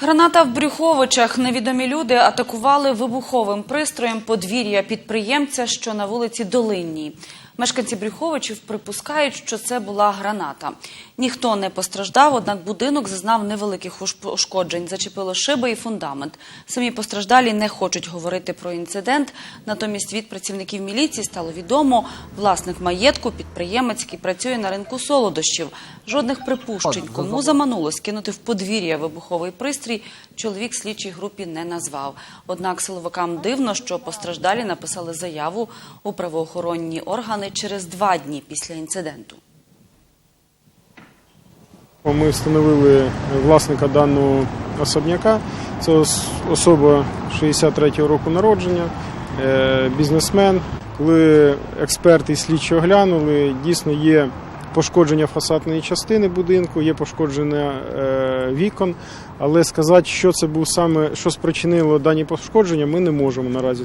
Граната в Брюховичах. Невідомі люди атакували вибуховим пристроєм подвір'я підприємця, що на вулиці Долинній. Мешканці Брюховичів припускають, що це була граната. Ніхто не постраждав, однак будинок зазнав невеликих ушкоджень. Зачепило шиби і фундамент. Самі постраждалі не хочуть говорити про інцидент. Натомість від працівників міліції стало відомо, власник маєтку, підприємець, який працює на ринку солодощів. Жодних припущень, кому заманулось кинути в подвір'я вибуховий пристрій, чоловік слідчій групі не назвав. Однак силовикам дивно, що постраждалі написали заяву у правоохоронні органи через два дні після інциденту. Ми встановили власника даного особняка. Це особа 63-го року народження, е, бізнесмен. Коли експерти і слідчі оглянули, дійсно є пошкодження фасадної частини будинку, є пошкодження е, вікон, але сказати, що це був саме, що спричинило дані пошкодження, ми не можемо наразі.